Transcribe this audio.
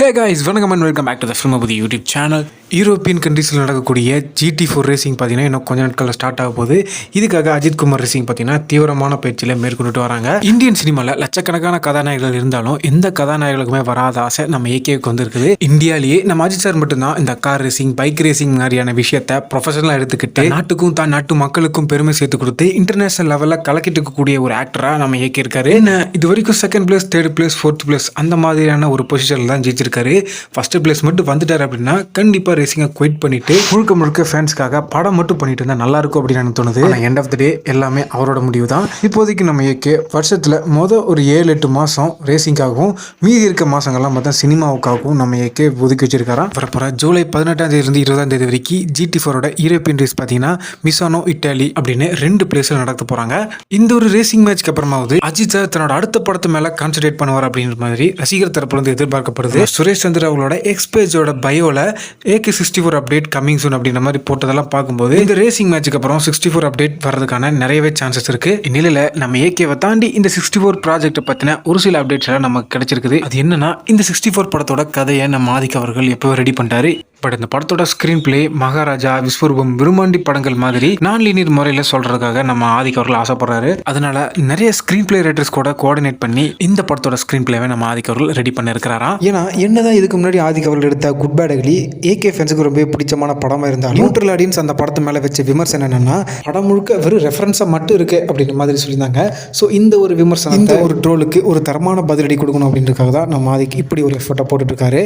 ஹே guys வணக்கம் and welcome back to the film YouTube channel European கண்ட்ரீஸில் நடக்கக்கூடிய GT four racing பார்த்தீங்கன்னா இன்னும் கொஞ்ச நாட்களில் ஸ்டார்ட் ஆக போகுது. இதுக்காக அஜித் குமார் ரேசிங் பார்த்தீங்கன்னா தீவிரமான பயிற்சியில் மேற்கொண்டுட்டு வராங்க. இந்தியன் சினிமாவில் லட்சக்கணக்கான கதாநாயகர்கள் இருந்தாலும் எந்த கதாநாயகர்களுக்குமே வராத ஆசை நம்ம ஏகேவுக்கு வந்திருக்குது. இந்தியாலேயே நம்ம அஜித் சார் மட்டும்தான் இந்த கார் ரேசிங் பைக் ரேசிங் மாதிரியான விஷயத்த ப்ரொஃபஷனலாக எடுத்துக்கிட்டு நாட்டுக்கும் தான் நாட்டு மக்களுக்கும் பெருமை சேர்த்து கொடுத்து இன்டர்நேஷனல் லெவலில் கலக்கிட்டு இருக்கக்கூடிய ஒரு ஆக்டராக நம்ம ஏகே இருக்காரு இது வரைக்கும் second place third place fourth place அந்த மாதிரியான ஒரு பொசிஷனில் தான் ஜெயிச்சிருக்காரு ஃபர்ஸ்ட் பிளேஸ் மட்டும் வந்துட்டார் அப்படின்னா கண்டிப்பாக ரேசிங்கை குவைட் பண்ணிட்டு முழுக்க முழுக்க ஃபேன்ஸ்க்காக படம் மட்டும் பண்ணிட்டு இருந்தால் நல்லா இருக்கும் அப்படின்னு எனக்கு தோணுது. எண்ட் ஆஃப் த டே எல்லாமே அவரோட முடிவு தான் இப்போதைக்கு நம்ம ஏகே வருஷத்தில் மொதல் ஒரு ஏழு எட்டு மாதம் ரேசிங்காகவும் மீதி இருக்க மாதங்கள்லாம் பார்த்தா சினிமாவுக்காகவும் நம்ம ஏகே ஒதுக்கி வச்சிருக்காராம் வரப்போகிற ஜூலை பதினெட்டாம் தேதியிலிருந்து இருபதாம் தேதி வரைக்கும் ஜிடி ஃபோரோட யூரோப்பியன் ரேஸ் பார்த்தீங்கன்னா மிசானோ இட்டாலி அப்படின்னு ரெண்டு பிளேஸில் நடத்த போகிறாங்க இந்த ஒரு ரேசிங் மேட்ச்க்கு அப்புறமாவது அஜித் சார் தன்னோட அடுத்த படத்து மேலே கான்சன்ட்ரேட் பண்ணுவார் அப்படின்ற மாதிரி ரசிகர் தரப்புலேருந்து எதிர்பார்க்கப்படுது. சுரேஷ் சந்திர அவங்களோட எக்ஸ்பேஜோட பயோவில் AK sixty four update coming soon அப்படின்ற மாதிரி போட்டதெல்லாம் பார்க்கும்போது இந்த ரேசிங் மேட்ச்சுக்கு அப்புறம் சிக்ஸ்டி ஃபோர் அப்டேட் வரதுக்கான நிறையவே சான்சஸ் இருக்கு. இந்நிலையில் நம்ம ஏகேவை தாண்டி இந்த சிக்ஸ்டி ஃபோர் ப்ராஜெக்ட் பற்றின ஒரு சில அப்டேட்ஸ் எல்லாம் நமக்கு கிடைச்சிருக்குது. அது என்னன்னா இந்த சிக்ஸ்டி ஃபோர் படத்தோட கதையை நம்ம ஆதிக்க அவர்கள் எப்போ ரெடி பண்ணிட்டாரு. பட் இந்த படத்தோட ஸ்க்ரீன் பிளே மகாராஜா விஸ்வரூபம் விரும்மாண்டி படங்கள் மாதிரி நான் லீனியர் முறையில் சொல்றதுக்காக நம்ம ஆதிக் அவர்கள் ஆசைப்படுறாரு. அதனால நிறைய ஸ்க்ரீன் பிளே ரைட்டர்ஸ் கூட கோஆர்டினேட் பண்ணி இந்த படத்தோட ஸ்க்ரீன் பிளேவை நம்ம ஆதிக் அவர்கள் ரெடி பண்ணிருக்கிறாராம். ஏன்னா என்னதான் இதுக்கு முன்னாடி ஆதிக் அவர்கள் எடுத்த குட் பேட் அகலி ஏகே ஃபேன்ஸுக்கு ரொம்ப பிடிச்சமான படமா இருந்தாலும் நியூட்ரல் ஆடியன்ஸ் அந்த படத்து மேலே வச்ச விமர்சனம் என்னன்னா படம் முழுக்க வெறும் ரெஃபரன்ஸாக மட்டும் இருக்கு அப்படின்ற மாதிரி சொல்லியிருந்தாங்க. ஸோ இந்த ஒரு விமர்சனம் இந்த ஒரு ட்ரோலுக்கு ஒரு தரமான பதிலடி கொடுக்கணும் அப்படின்றதுக்காக தான் நம்ம ஆதிக் இப்படி ஒரு எஃபர்ட்டை போட்டுட்டு இருக்காரு.